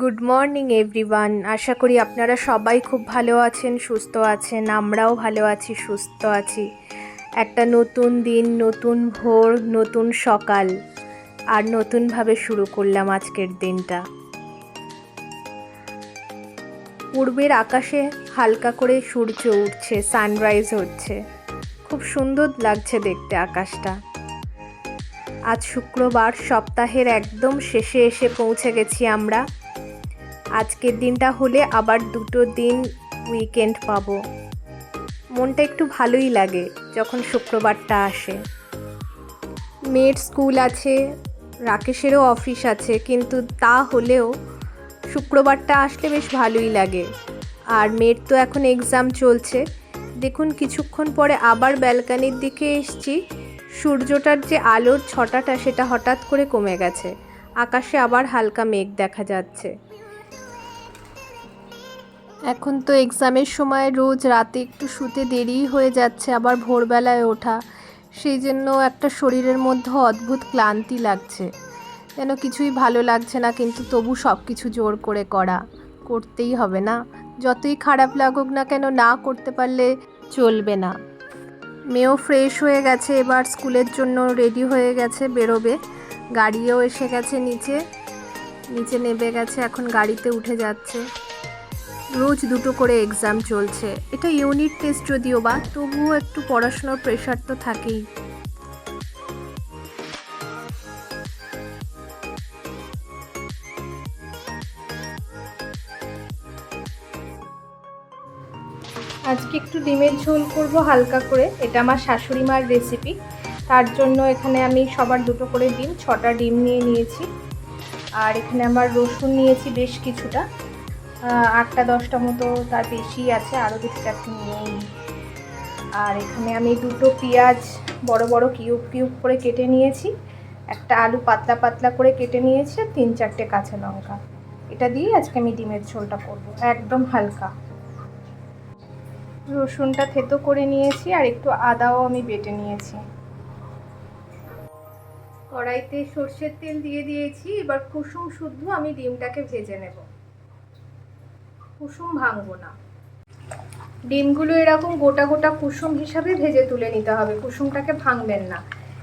Good morning everyone আশা করি আপনারা সবাই খুব ভালো আছেন, সুস্থ আছেন। আমরাও ভালো আছি, সুস্থ আছি। একটা নতুন দিন, নতুন ভোর, নতুন সকাল। আর নতুনভাবে শুরু করলাম আজকের দিনটা। পূর্বের আকাশে হালকা করে সূর্য উঠছে সানরাইজ হচ্ছে। খুব সুন্দর লাগছে দেখতে আকাশটা। আজ শুক্রবার, সপ্তাহের একদম শেষে এসে পৌঁছে গেছি আমরা। আজকের দিনটা হলে আবার দুটো দিন উইকেন্ড পাবো। মনটা একটু ভালোই লাগে যখন শুক্রবারটা আসে। মেয়ের স্কুল আছে, রাকেশেরও অফিস আছে, কিন্তু তা হলেও শুক্রবারটা আসলে বেশ ভালোই লাগে। আর মেয়ের তো এখন এক্সাম চলছে। দেখুন কিছুক্ষণ পরে আবার ব্যালকানির দিকে এসছি। সূর্যটার যে আলোর ছটাটা সেটা হঠাৎ করে কমে গেছে। আকাশে আবার হালকা মেঘ দেখা যাচ্ছে। এখন তো এক্সামের সময় রোজ রাতে একটু শুতে দেরি হয়ে যাচ্ছে, আবার ভোরবেলায় ওঠা। সেই জন্য একটা শরীরের মধ্যে অদ্ভুত ক্লান্তি লাগছে। যেন কিছুই ভালো লাগছে না, কিন্তু তবু সব কিছু জোর করে করা। করতেই হবে না। যতই খারাপ লাগুক না কেন, না করতে পারলে চলবে না। মেয়েও ফ্রেশ হয়ে গেছে, এবার স্কুলের জন্য রেডি হয়ে গেছে, বেরোবে। গাড়িও এসে গেছে নিচে। নিচে নেবে গেছে, এখন গাড়িতে উঠে যাচ্ছে। রোজ দুটো করে এক্সাম চলছে। এটা ইউনিট টেস্ট যদিও বা, তবুও একটু পড়াশোনার প্রেশার তো থাকেই। আজকে একটু ডিমের ঝোল করব হালকা করে। এটা আমার শাশুড়ি মার রেসিপি তার জন্য এখানে আমি সবার দুটো করে ডিম, ছটা ডিম নিয়ে নিয়েছি। আর এখানে আমার রসুন নিয়েছি বেশ কিছুটা। আটটা, দশটা মতো তার বেশি আছে, আরও দুটো চারটে নিই। আর এখানে আমি দুটো পেঁয়াজ বড় বড় কিউব কিউব করে কেটে নিয়েছি। একটা আলু পাতলা পাতলা করে কেটে নিয়েছি আর তিন চারটে কাঁচা লঙ্কা। এটা দিয়ে আজকে আমি ডিমের ঝোলটা করব, একদম হালকা। রসুনটা থেতো করে নিয়েছি আর একটু আদাও আমি বেটে নিয়েছি। কড়াইতে সর্ষের তেল দিয়ে দিয়েছি, এবার কুসুম শুদ্ধ আমি ডিমটাকে ভেজে নেব। কুসুম ভাঙবো না। ডিমগুলো এরকম গোটা গোটা কুসুম হিসাবে ভেজে তুলে নিতে হবে। কুসুমটাকে ভাঙবেন না।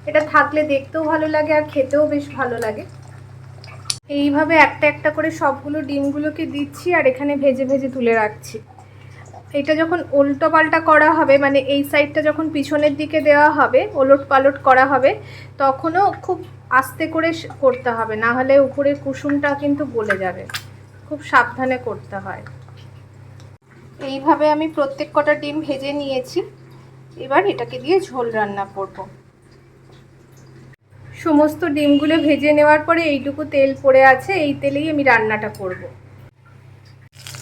এটা থাকলে দেখতেও ভালো লাগে আর খেতেও বেশ ভালো লাগে। এইভাবে একটা একটা করে সবগুলো ডিমগুলোকে দিচ্ছি আর এখানে ভেজে ভেজে তুলে রাখছি। এটা যখন উল্টো পাল্টা করা হবে মানে এই সাইডটা যখন পিছনের দিকে দেওয়া হবে, ওলট পালট করা হবে, তখনও খুব আস্তে করে করতে হবে। না হলে উপরে কুসুমটা কিন্তু গলে যাবে। খুব সাবধানে করতে হয়। এইভাবে আমি প্রত্যেক কটা ডিম ভেজে নিয়েছি। এবার এটাকে দিয়ে ঝোল রান্না করব। সমস্ত ডিমগুলো ভেজে নেওয়ার পরে এইটুকু তেল পড়ে আছে, এই তেলেই আমি রান্নাটা করব।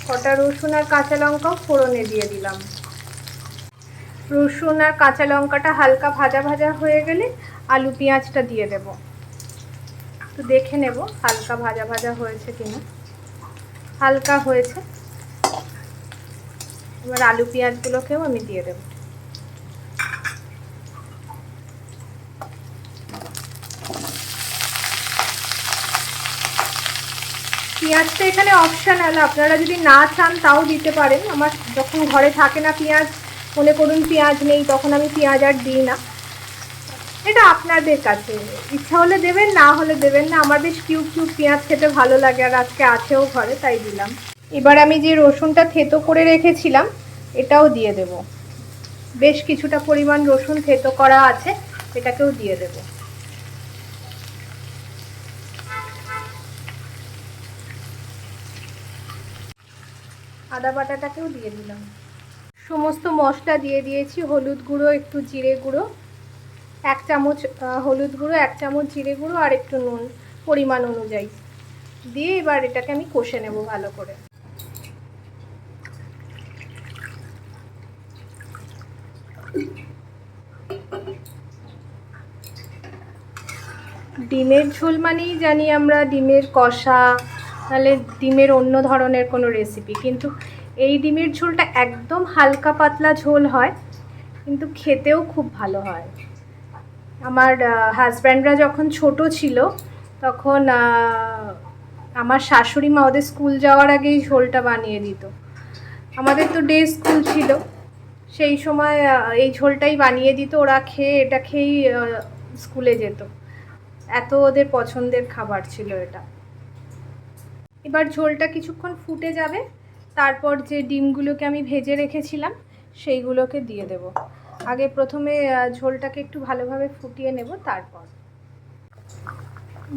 কটা রসুন আর কাঁচা লঙ্কাও ফোড়নে দিয়ে দিলাম। রসুন আর কাঁচা লঙ্কাটা হালকা ভাজা ভাজা হয়ে গেলে আলু পেঁয়াজটা দিয়ে দেব। তো দেখে নেব হালকা ভাজা ভাজা হয়েছে কিনা। হালকা হয়েছে। এবার আলু পেঁয়াজগুলোকেও আমি দিয়ে দেবো। পেঁয়াজটা এখানে অপশানাল আপনারা যদি না চান তাও দিতে পারেন। আমার যখন ঘরে থাকে না পেঁয়াজ মনে করুন পেঁয়াজ নেই, তখন আমি পেঁয়াজ আর দিই না। এটা আপনাদের কাছে। ইচ্ছা হলে দেবেন, না হলে দেবেন না। আমার বেশ কিউব কিউব পেঁয়াজ খেতে ভালো লাগে আর আজকে আছেও ঘরে, তাই দিলাম। এবার আমি যে রসুনটা থেতো করে রেখেছিলাম, এটাও দিয়ে দেব। বেশ কিছুটা পরিমাণ রসুন থেতো করা আছে, এটাকেও দিয়ে দেবো। আদা বাটাটাকেও দিয়ে দিলাম। সমস্ত মশলা দিয়ে দিয়েছি, হলুদ গুঁড়ো, একটু জিরে গুঁড়ো, এক চামচ হলুদ গুঁড়ো, এক চামচ জিরে গুঁড়ো আর একটু নুন, পরিমাণ অনুযায়ী। দিয়ে এবার এটাকে আমি কষে নেব ভালো করে। ডিমের ঝোল মানেই জানি আমরা ডিমের কষা, তাহলে ডিমের অন্য ধরনের কোনো রেসিপি কিন্তু এই ডিমের ঝোলটা একদম হালকা পাতলা ঝোল হয়, কিন্তু খেতেও খুব ভালো হয়। আমার হাজব্যান্ডরা যখন ছোট ছিল, তখন আমার শাশুড়ি মা ওদের স্কুল যাওয়ার আগেই ঝোলটা বানিয়ে দিত। আমাদের তো ডে স্কুল ছিল। সেই সময় এই ঝোলটাই বানিয়ে দিত, ওরা খেয়ে এটা খেয়েই স্কুলে যেত। এত ওদের পছন্দের খাবার ছিল এটা। এবার ঝোলটা কিছুক্ষণ ফুটে যাবে, তারপর যে ডিমগুলোকে আমি ভেজে রেখেছিলাম, সেইগুলোকে দিয়ে দেব। আগে প্রথমে ঝোলটাকে একটু ভালোভাবে ফুটিয়ে নেব, তারপর।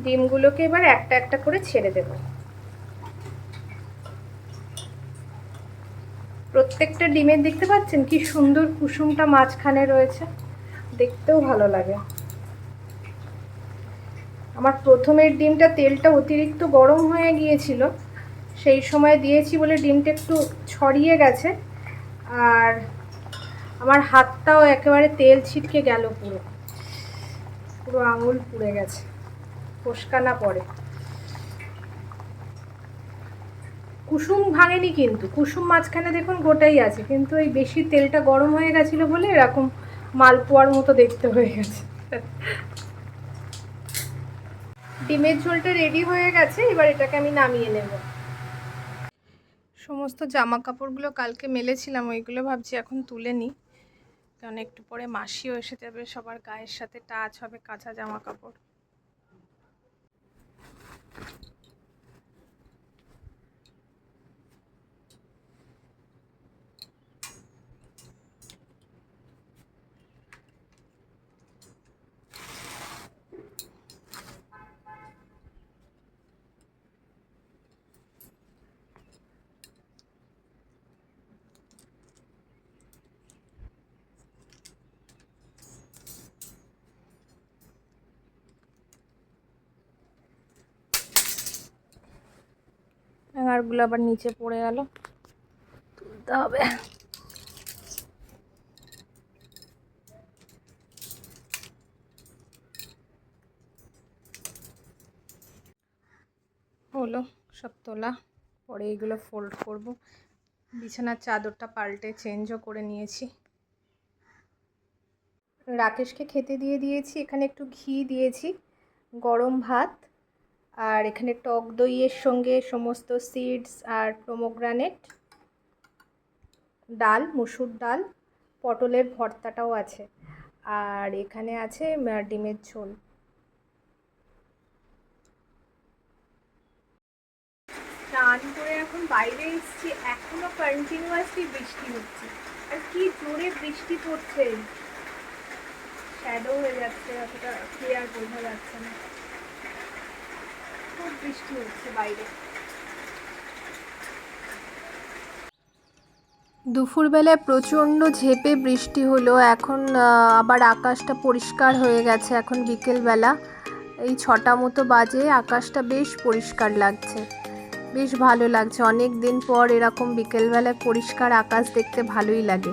ডিমগুলোকে এবার একটা একটা করে ছেড়ে দেব। প্রত্যেকটা ডিমের দেখতে পাচ্ছেন কি সুন্দর কুসুমটা মাঝখানে রয়েছে। দেখতেও ভালো লাগে। আমার প্রথমের ডিমটা তেলটা অতিরিক্ত গরম হয়ে গিয়েছিল, সেই সময় দিয়েছি বলে ডিমটা একটু ছড়িয়ে গেছে, আর আমার হাতটাও একেবারে তেল ছিটকে গেল পুরো। পুরো আঙুল পুড়ে গেছে। ফোসকা না পড়ে কুসুম ভাঙেনি কিন্তু। কুসুম মাঝখানে দেখুন গোটাই আছে, কিন্তু এই বেশি তেলটা গরম হয়ে গেছিল বলে এরকম মালপোয়ার মতো দেখতে হয়ে গেছে। ডিমের ঝোলটা রেডি হয়ে গেছে, এবার এটাকে আমি নামিয়ে নেব। সমস্ত জামা কাপড়গুলো কালকে মেলেছিলাম, ওইগুলো ভাবছি এখন তুলে নিই কারণ একটু পরে মাসিও এসে যাবে, সবার গায়ের সাথে টাচ হবে কাঁচা জামা কাপড় হ্যাঙ্গারগুলো আবার নিচে পড়ে গেল। তুলতে হবে। হলো সব তোলা। পরে এগুলো ফোল্ড করব। বিছানার চাদরটা পাল্টে চেঞ্জও করে নিয়েছি। রাকেশকে খেতে দিয়ে দিয়েছি। এখানে একটু ঘি দিয়েছি। গরম ভাত। আর এখানে টক দইয়ের সঙ্গে সমস্ত সিডস আর প্রোমোগ্রানেট ডাল, মুসুর ডাল, পটলের ভর্তাটাও আছে। আর এখানে আছে ডিমের ঝোল। স্নান করে এখন বাইরে এসছি, এখনও কন্টিনিউয়াসলি বৃষ্টি হচ্ছে। আর কি জোরে বৃষ্টি পড়ছে। শ্যাডো হয়ে যাচ্ছে, অতটা ক্লিয়ার বোঝা যাচ্ছে না। খুব বৃষ্টি হচ্ছে বাইরে। দুপুরবেলায় প্রচণ্ড ঝেপে বৃষ্টি হলো, এখন আবার আকাশটা পরিষ্কার হয়ে গেছে এখন বিকেলবেলা। এই ছটা মতো বাজে আকাশটা বেশ পরিষ্কার লাগছে, বেশ ভালো লাগছে। অনেক দিন পর এরকম বিকেলবেলায় পরিষ্কার আকাশ দেখতে ভালোই লাগে,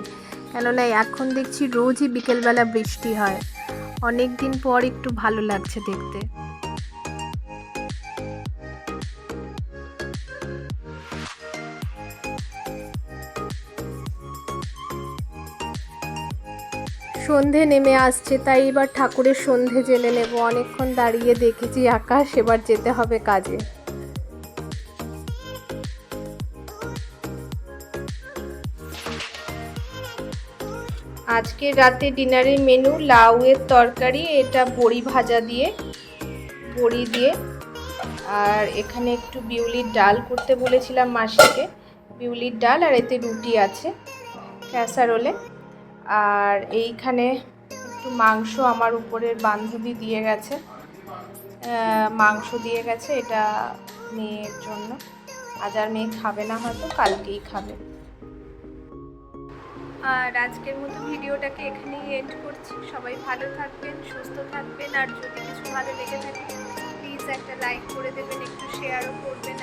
কেননা এখন দেখছি রোজই বিকেলবেলা বৃষ্টি হয়। অনেক দিন পর একটু ভালো লাগছে দেখতে। সন্ধে নেমে আসছে, তাই এবার ঠাকুরের সন্ধে জেলে নেব। অনেকক্ষণ দাঁড়িয়ে দেখেছি আকাশ এবার যেতে হবে কাজে। আজকে রাতে ডিনারের মেনু, লাউয়ের তরকারি, এটা বড়ি ভাজা দিয়ে, বড়ি দিয়ে। আর এখানে একটু বিউলির ডাল করতে বলেছিলাম মাসিকে। বিউলির ডাল আর এতে রুটি আছে, ক্যাসারোলে। আর এইখানে একটু মাংস আমার উপরের বান্ধবী দিয়ে গেছে। মাংস দিয়ে গেছে এটা মেয়ের জন্য। আজ আর মেয়ে খাবে না হয়তো, কালকেই খাবে। আর আজকের মতো ভিডিওটাকে এখানেই এন্ড করছি। সবাই ভালো থাকবেন, সুস্থ থাকবেন, আর যদি কিছু ভালো লেগে থাকে প্লিজ একটা লাইক করে দেবেন, একটু শেয়ারও করবেন